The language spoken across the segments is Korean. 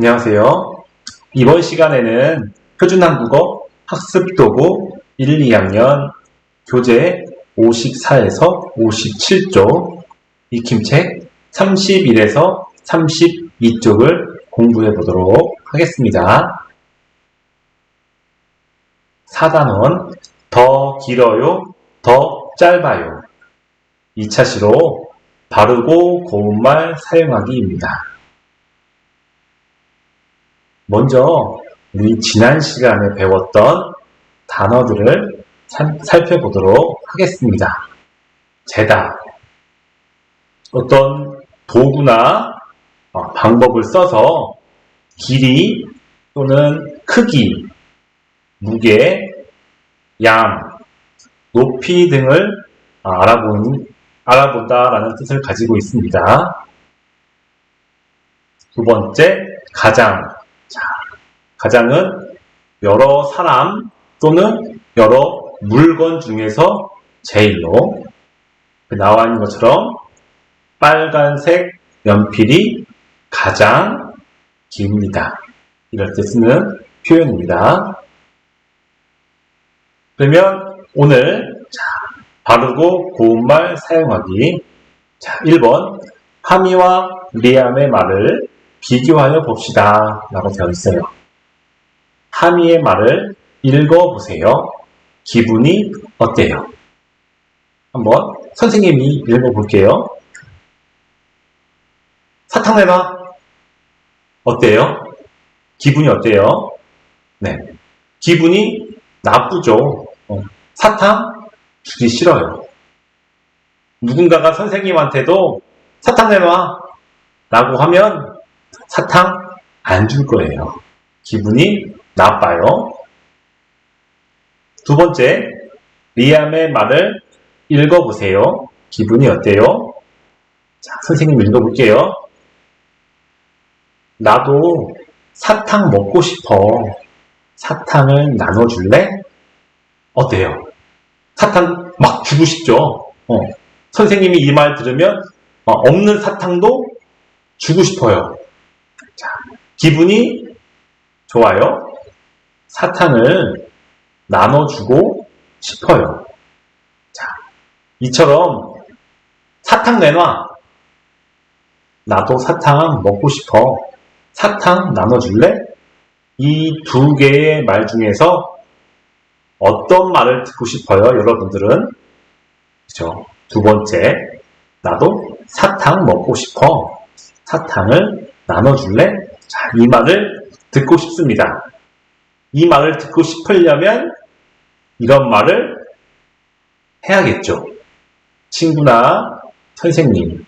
안녕하세요. 이번 시간에는 표준한국어 학습도구 1, 2학년 교재 54에서 57쪽 익힘책 31에서 32쪽을 공부해 보도록 하겠습니다. 4단원 더 길어요, 더 짧아요. 2차 시로 바르고 고운 말 사용하기입니다. 먼저 우리 지난 시간에 배웠던 단어들을 참- 살펴보도록 하겠습니다. 재다. 어떤 도구나 어, 방법을 써서 길이 또는 크기, 무게, 양, 높이 등을 알아보는, 알아본다라는 뜻을 가지고 있습니다. 두 번째, 가장. 자, 가장은 여러 사람 또는 여러 물건 중에서 제일로 나와 있는 것처럼 빨간색 연필이 가장 깁니다. 이럴 때 쓰는 표현입니다. 그러면 오늘 자, 바르고 고운 말 사용하기 자, 1번 하미와 리암의 말을 비교하여 봅시다. 라고 되어 있어요. 하미의 말을 읽어보세요. 기분이 어때요? 한번 선생님이 읽어볼게요. 사탕 내놔. 어때요? 기분이 어때요? 네. 기분이 나쁘죠. 어, 사탕 주기 싫어요. 누군가가 선생님한테도 사탕 내놔. 라고 하면 사탕 안 줄 거예요. 기분이 나빠요. 두 번째, 리암의 말을 읽어보세요. 기분이 어때요? 자, 선생님 읽어볼게요. 나도 사탕 먹고 싶어. 사탕을 나눠줄래? 어때요? 사탕 막 주고 싶죠? 어. 선생님이 이 말 들으면 어, 없는 사탕도 주고 싶어요. 자, 기분이 좋아요. 사탕을 나눠주고 싶어요. 자, 이처럼 사탕 내놔. 나도 사탕 먹고 싶어. 사탕 나눠줄래? 이 두 개의 말 중에서 어떤 말을 듣고 싶어요, 여러분들은? 그죠? 두 번째, 나도 사탕 먹고 싶어. 사탕을 나눠줄래? 자, 이 말을 듣고 싶습니다. 이 말을 듣고 싶으려면 이런 말을 해야겠죠. 친구나 선생님,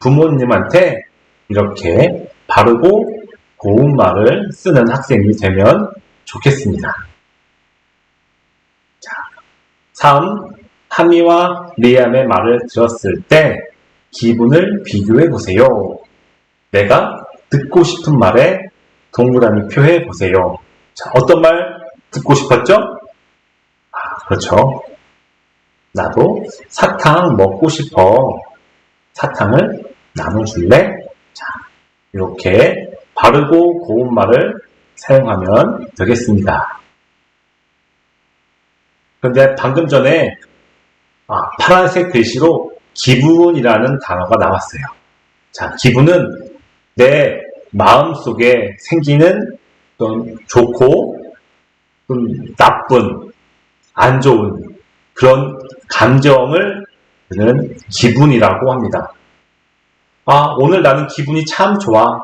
부모님한테 이렇게 바르고 고운 말을 쓰는 학생이 되면 좋겠습니다. 자, 3. 하미와 리암의 말을 들었을 때 기분을 비교해 보세요. 내가 듣고 싶은 말에 동그라미 표해 보세요. 자, 어떤 말 듣고 싶었죠? 아, 그렇죠. 나도 사탕 먹고 싶어. 사탕을 나눠줄래? 자, 이렇게 바르고 고운 말을 사용하면 되겠습니다. 그런데 방금 전에 아, 파란색 글씨로 기분이라는 단어가 나왔어요. 자, 기분은 내 마음 속에 생기는 어떤 좋고 좀 나쁜 안 좋은 그런 감정을 는 기분이라고 합니다. 아, 오늘 나는 기분이 참 좋아.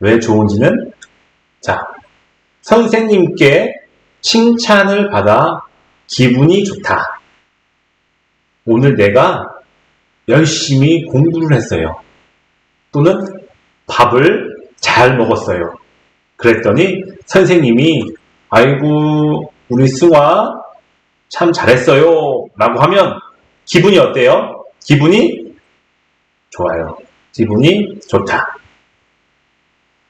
왜 좋은지는 자, 선생님께 칭찬을 받아 기분이 좋다. 오늘 내가 열심히 공부를 했어요. 또는 밥을 잘 먹었어요. 그랬더니 선생님이 아이고 우리 승화 참 잘했어요 라고 하면 기분이 어때요? 기분이 좋아요. 기분이 좋다.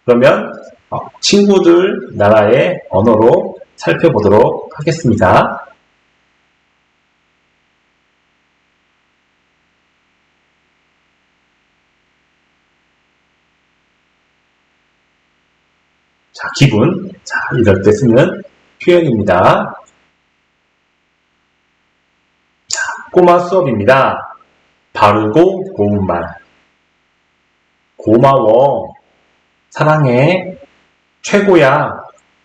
그러면 어, 친구들 나라의 언어로 살펴보도록 하겠습니다. 자, 기분. 자, 이럴 때 쓰는 표현입니다. 자, 꼬마 수업입니다. 바르고 고운 말. 고마워. 사랑해. 최고야.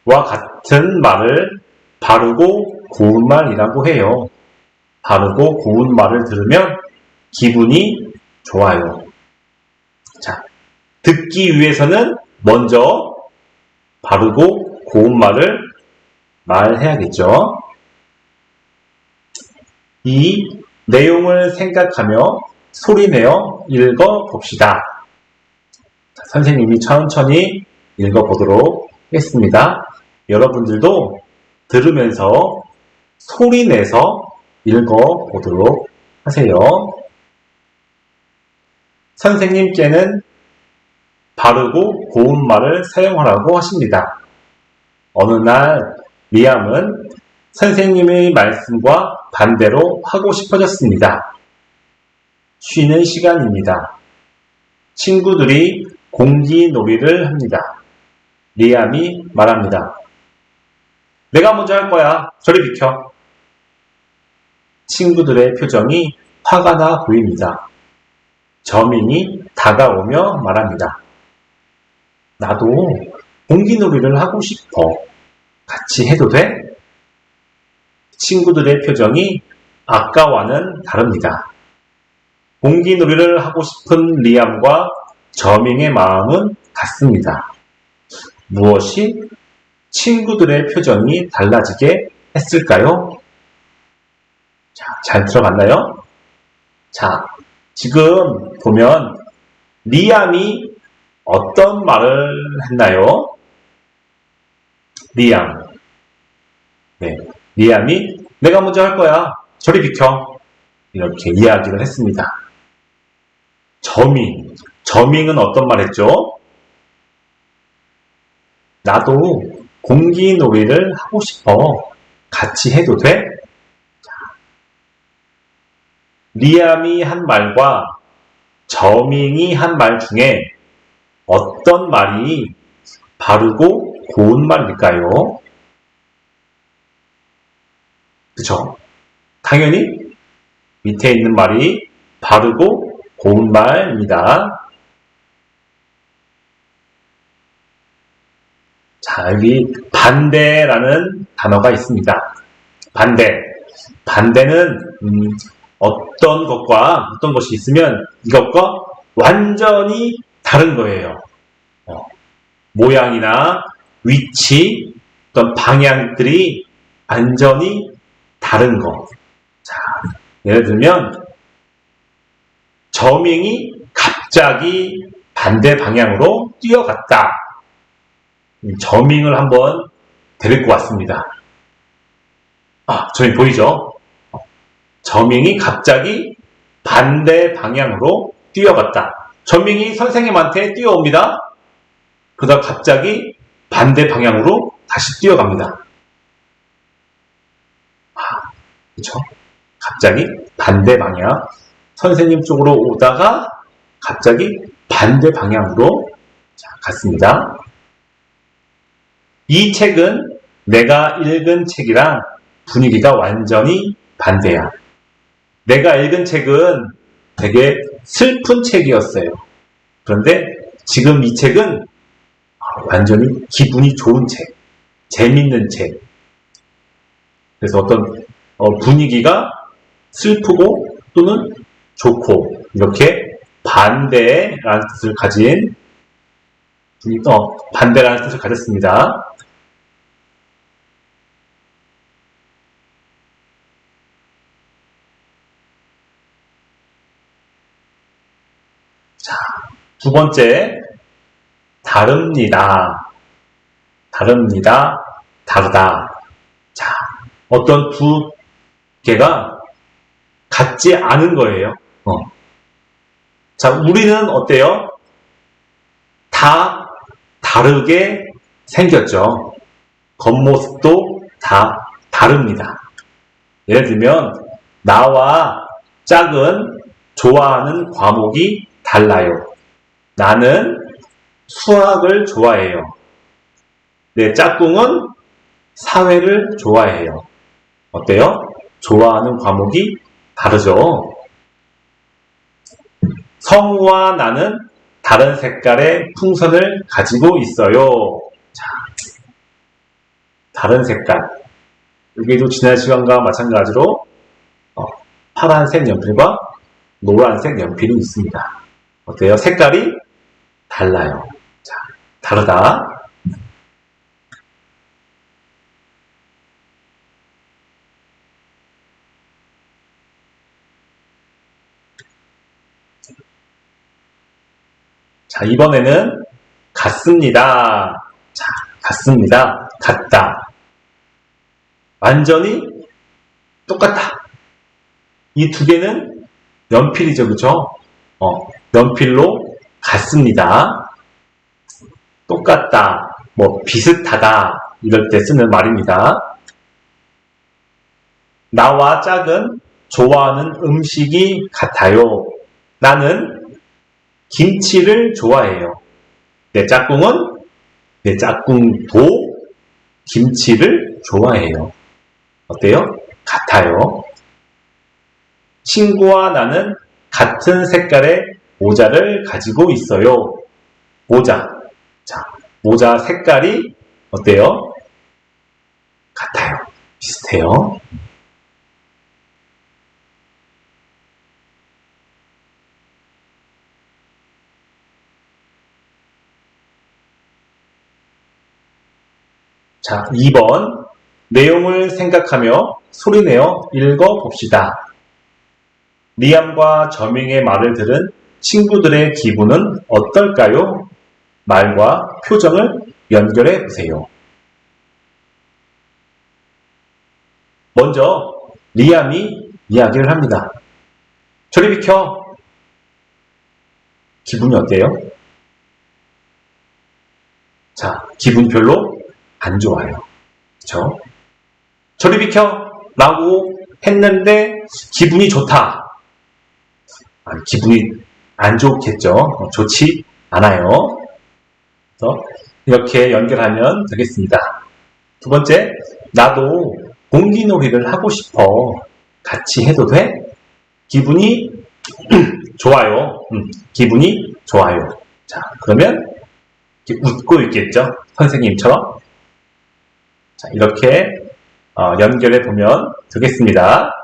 와 같은 말을 바르고 고운 말이라고 해요. 바르고 고운 말을 들으면 기분이 좋아요. 자, 듣기 위해서는 먼저 바르고 고운 말을 말해야겠죠. 이 내용을 생각하며 소리내어 읽어 봅시다. 선생님이 천천히 읽어 보도록 하겠습니다. 여러분들도 들으면서 소리내서 읽어 보도록 하세요. 선생님께는 바르고 고운 말을 사용하라고 하십니다. 어느 날 리암은 선생님의 말씀과 반대로 하고 싶어졌습니다. 쉬는 시간입니다. 친구들이 공기 놀이를 합니다. 리암이 말합니다. 내가 먼저 할 거야. 저리 비켜. 친구들의 표정이 화가 나 보입니다. 저민이 다가오며 말합니다. 나도 공기놀이를 하고 싶어. 같이 해도 돼? 친구들의 표정이 아까와는 다릅니다. 공기놀이를 하고 싶은 리암과 저밍의 마음은 같습니다. 무엇이 친구들의 표정이 달라지게 했을까요? 자, 잘 들어갔나요? 자, 지금 보면 리암이 어떤 말을 했나요? 리암. 네. 리암이 내가 먼저 할 거야. 저리 비켜. 이렇게 이야기를 했습니다. 저밍. 저밍은 어떤 말 했죠? 나도 공기 놀이를 하고 싶어. 같이 해도 돼? 리암이 한 말과 저밍이 한 말 중에 어떤 말이 바르고 고운 말일까요? 그쵸? 당연히 밑에 있는 말이 바르고 고운 말입니다. 자, 여기 반대라는 단어가 있습니다. 반대. 반대는 음, 어떤 것과 어떤 것이 있으면 이것과 완전히 다른 거예요. 어, 모양이나 위치, 어떤 방향들이 완전히 다른 거. 자, 예를 들면 저밍이 갑자기 반대 방향으로 뛰어갔다. 저밍을 한번 데리고 왔습니다. 아, 저희 보이죠? 저밍이 갑자기 반대 방향으로 뛰어갔다. 저밍이 선생님한테 뛰어옵니다. 그러다 갑자기 반대 방향으로 다시 뛰어갑니다. 아, 그쵸? 갑자기 반대 방향. 선생님 쪽으로 오다가 갑자기 반대 방향으로 자, 갔습니다. 이 책은 내가 읽은 책이랑 분위기가 완전히 반대야. 내가 읽은 책은 되게 슬픈 책이었어요. 그런데 지금 이 책은 완전히 기분이 좋은 책, 재밌는 책. 그래서 어떤 어, 분위기가 슬프고 또는 좋고 이렇게 반대라는 뜻을 가진 어, 반대라는 뜻을 가졌습니다. 자, 두 번째, 다릅니다. 다릅니다. 다르다. 자, 어떤 두 개가 같지 않은 거예요. 어. 자, 우리는 어때요? 다 다르게 생겼죠. 겉모습도 다 다릅니다. 예를 들면, 나와 짝은 좋아하는 과목이 달라요. 나는 수학을 좋아해요. 네, 짝꿍은 사회를 좋아해요. 어때요? 좋아하는 과목이 다르죠? 성우와 나는 다른 색깔의 풍선을 가지고 있어요. 자, 다른 색깔. 여기도 지난 시간과 마찬가지로 어, 파란색 연필과 노란색 연필이 있습니다. 어때요? 색깔이 달라요. 자, 다르다. 자, 이번에는 같습니다. 자, 같습니다. 같다. 완전히 똑같다. 이 두 개는 연필이죠, 그죠? 어, 연필로 같습니다. 똑같다, 뭐, 비슷하다, 이럴 때 쓰는 말입니다. 나와 짝은 좋아하는 음식이 같아요. 나는 김치를 좋아해요. 내 짝꿍은 내 짝꿍도 김치를 좋아해요. 어때요? 같아요. 친구와 나는 같은 색깔의 모자를 가지고 있어요. 모자. 자, 모자 색깔이 어때요? 같아요. 비슷해요. 자, 2번. 내용을 생각하며 소리내어 읽어봅시다. 리암과 저밍의 말을 들은 친구들의 기분은 어떨까요? 말과 표정을 연결해 보세요. 먼저 리암이 이야기를 합니다. 저리 비켜. 기분이 어때요? 자, 기분 별로 안 좋아요. 그쵸? 저리 비켜! 라고 했는데 기분이 좋다. 아니, 기분이 안 좋겠죠. 어, 좋지 않아요. 그래서 이렇게 연결하면 되겠습니다. 두 번째, 나도 공기놀이를 하고 싶어. 같이 해도 돼? 기분이 좋아요. 음, 기분이 좋아요. 자, 그러면 웃고 있겠죠? 선생님처럼. 자, 이렇게 어, 연결해 보면 되겠습니다.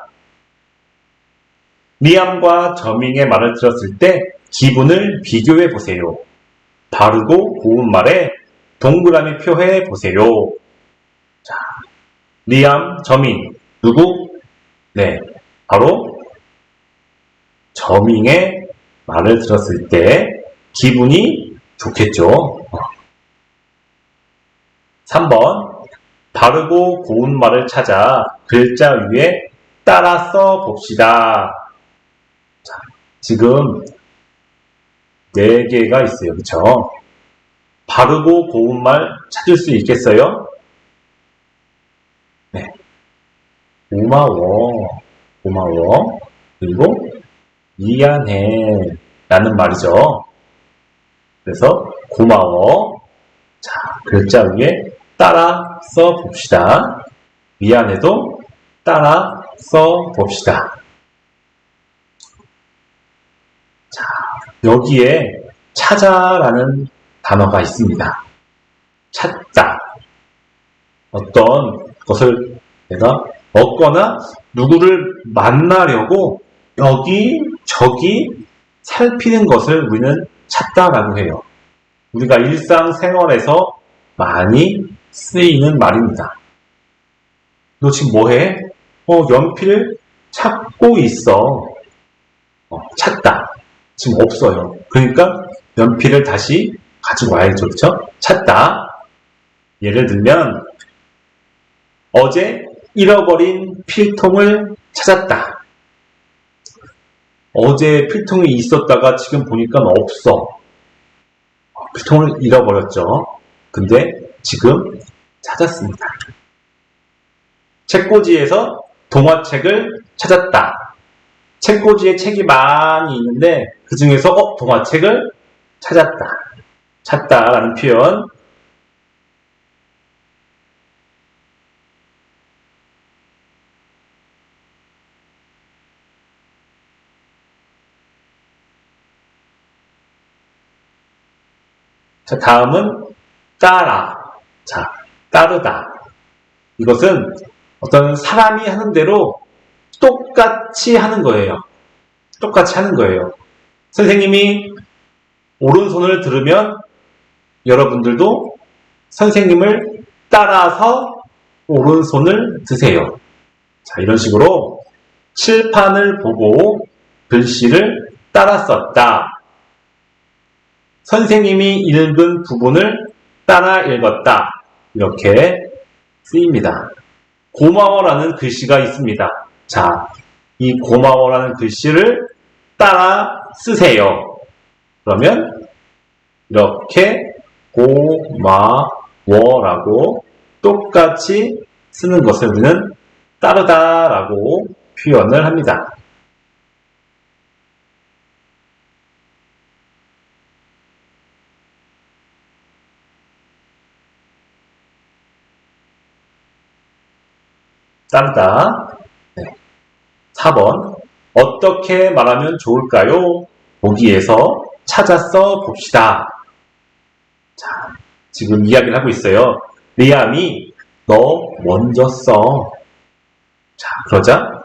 리암과 저밍의 말을 들었을 때 기분을 비교해 보세요. 바르고 고운 말에 동그라미 표해 보세요. 자, 리암, 저밍 누구? 네, 바로 저밍의 말을 들었을 때 기분이 좋겠죠. 3번 바르고 고운 말을 찾아 글자 위에 따라 써 봅시다. 자, 지금 네 개가 있어요. 그쵸? 바르고 고운 말 찾을 수 있겠어요? 네. 고마워. 고마워. 그리고 미안해. 라는 말이죠. 그래서 고마워. 자, 글자 위에 따라 써 봅시다. 미안해도 따라 써 봅시다. 자, 여기에 찾아라는 단어가 있습니다. 찾다. 어떤 것을 내가 얻거나 누구를 만나려고 여기, 저기 살피는 것을 우리는 찾다라고 해요. 우리가 일상생활에서 많이 쓰이는 말입니다. 너 지금 뭐해? 어, 연필 찾고 있어. 어, 찾다. 지금 없어요. 그러니까 연필을 다시 가지고 와야죠. 그렇죠? 찾다. 예를 들면 어제 잃어버린 필통을 찾았다. 어제 필통이 있었다가 지금 보니까 없어. 필통을 잃어버렸죠. 근데 지금 찾았습니다. 책꽂이에서 동화책을 찾았다. 책꽂이에 책이 많이 있는데 그 중에서 어 동화책을 찾았다 찾다라는 표현 자, 다음은 따라. 자, 따르다. 이것은 어떤 사람이 하는 대로 똑같이 하는 거예요. 똑같이 하는 거예요. 선생님이 오른손을 들으면 여러분들도 선생님을 따라서 오른손을 드세요. 자, 이런 식으로 칠판을 보고 글씨를 따라 썼다. 선생님이 읽은 부분을 따라 읽었다. 이렇게 쓰입니다. 고마워라는 글씨가 있습니다. 자, 이 고마워라는 글씨를 따라 쓰세요. 그러면 이렇게 고마워라고 똑같이 쓰는 것을 우리는 따르다라고 표현을 합니다. 따르다. 네. 4번. 어떻게 말하면 좋을까요? 보기에서 찾아서 봅시다. 자, 지금 이야기를 하고 있어요. 리암이 너 먼저 써. 자, 그러자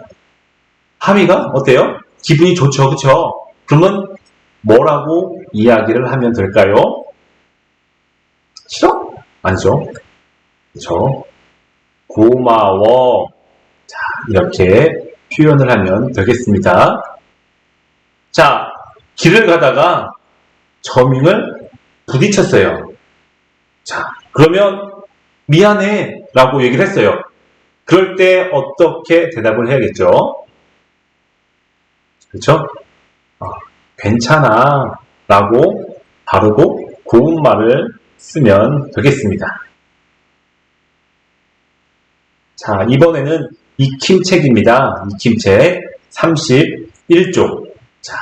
하미가 어때요? 기분이 좋죠, 그쵸? 그러면 뭐라고 이야기를 하면 될까요? 싫어? 아니죠. 그쵸? 고마워. 자, 이렇게 표현을 하면 되겠습니다. 자, 길을 가다가 저밍을 부딪혔어요. 자, 그러면 미안해 라고 얘기를 했어요. 그럴 때 어떻게 대답을 해야겠죠? 그렇죠? 어, 괜찮아 라고 바르고 고운 말을 쓰면 되겠습니다. 자, 이번에는 익힘책입니다. 익힘책 31쪽. 자,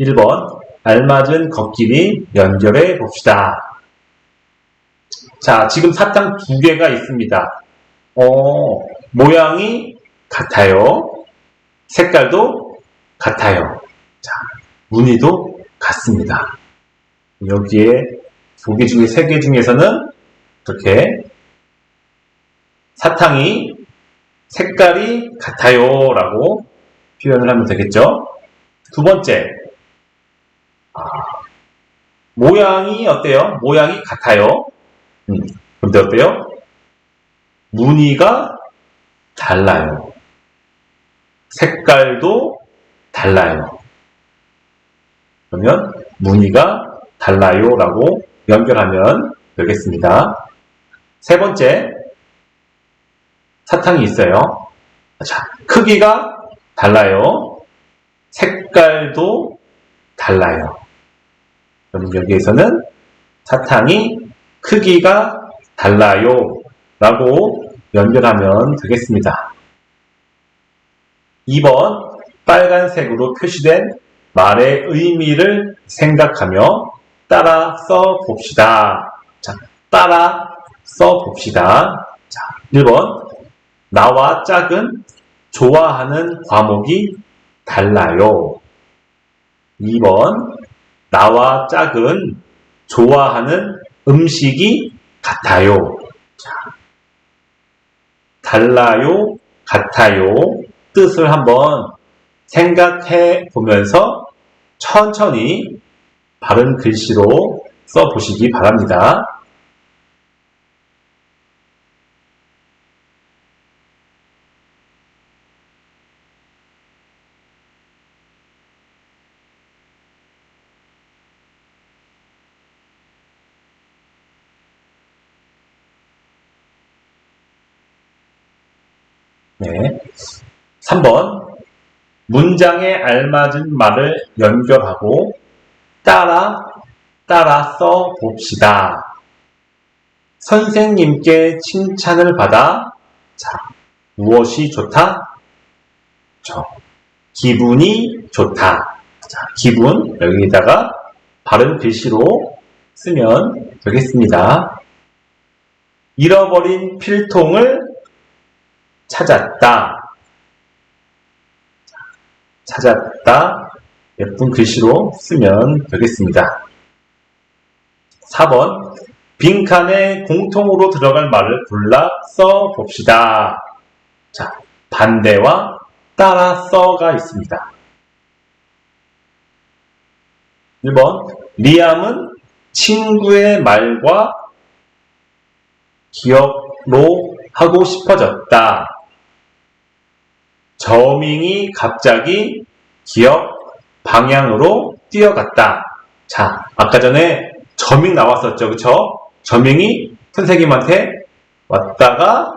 1번. 알맞은 걷기니 연결해 봅시다. 자, 지금 사탕 두 개가 있습니다. 어, 모양이 같아요. 색깔도 같아요. 자, 무늬도 같습니다. 여기에 두 개 중에 세 개 중에서는 이렇게 사탕이 색깔이 같아요 라고 표현을 하면 되겠죠. 두 번째, 아, 모양이 어때요? 모양이 같아요. 음, 근데 어때요? 무늬가 달라요. 색깔도 달라요. 그러면 무늬가 달라요 라고 연결하면 되겠습니다. 세 번째, 사탕이 있어요. 자, 크기가 달라요. 색깔도 달라요. 그럼 여기에서는 사탕이 크기가 달라요. 라고 연결하면 되겠습니다. 2번 빨간색으로 표시된 말의 의미를 생각하며 따라 써 봅시다. 자, 따라 써 봅시다. 자, 1번 나와 짝은 좋아하는 과목이 달라요. 2번 나와 짝은 좋아하는 음식이 같아요. 자, 달라요, 같아요 뜻을 한번 생각해 보면서 천천히 바른 글씨로 써 보시기 바랍니다. 네. 3번. 문장에 알맞은 말을 연결하고 따라, 따라 써 봅시다. 선생님께 칭찬을 받아, 자, 무엇이 좋다? 저, 기분이 좋다. 자, 기분, 여기다가 바른 글씨로 쓰면 되겠습니다. 잃어버린 필통을 찾았다. 찾았다. 예쁜 글씨로 쓰면 되겠습니다. 4번 빈칸에 공통으로 들어갈 말을 골라 써 봅시다. 자, 반대와 따라 써가 있습니다. 1번 리암은 친구의 말과 기억로 하고 싶어졌다. 저밍이 갑자기 기억 방향으로 뛰어갔다. 자, 아까 전에 저밍 나왔었죠. 그쵸? 저밍이 선생님한테 왔다가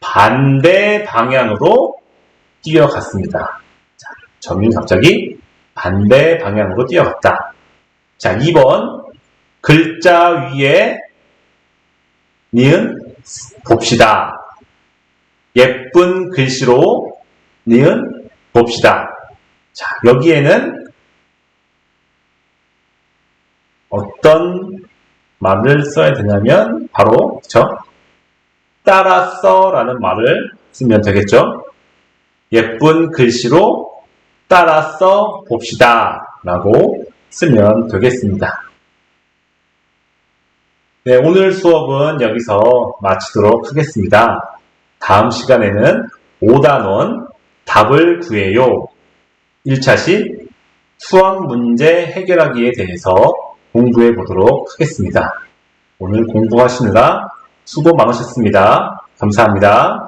반대 방향으로 뛰어갔습니다. 자, 저밍이 갑자기 반대 방향으로 뛰어갔다. 자, 2번. 글자 위에 니은 봅시다. 예쁜 글씨로 니은 봅시다. 자, 여기에는 어떤 말을 써야 되냐면 바로 그쵸? 따라써라는 말을 쓰면 되겠죠. 예쁜 글씨로 따라써 봅시다 라고 쓰면 되겠습니다. 네, 오늘 수업은 여기서 마치도록 하겠습니다. 다음 시간에는 5단원 답을 구해요. 1차식 수학 문제 해결하기에 대해서 공부해 보도록 하겠습니다. 오늘 공부하시느라 수고 많으셨습니다. 감사합니다.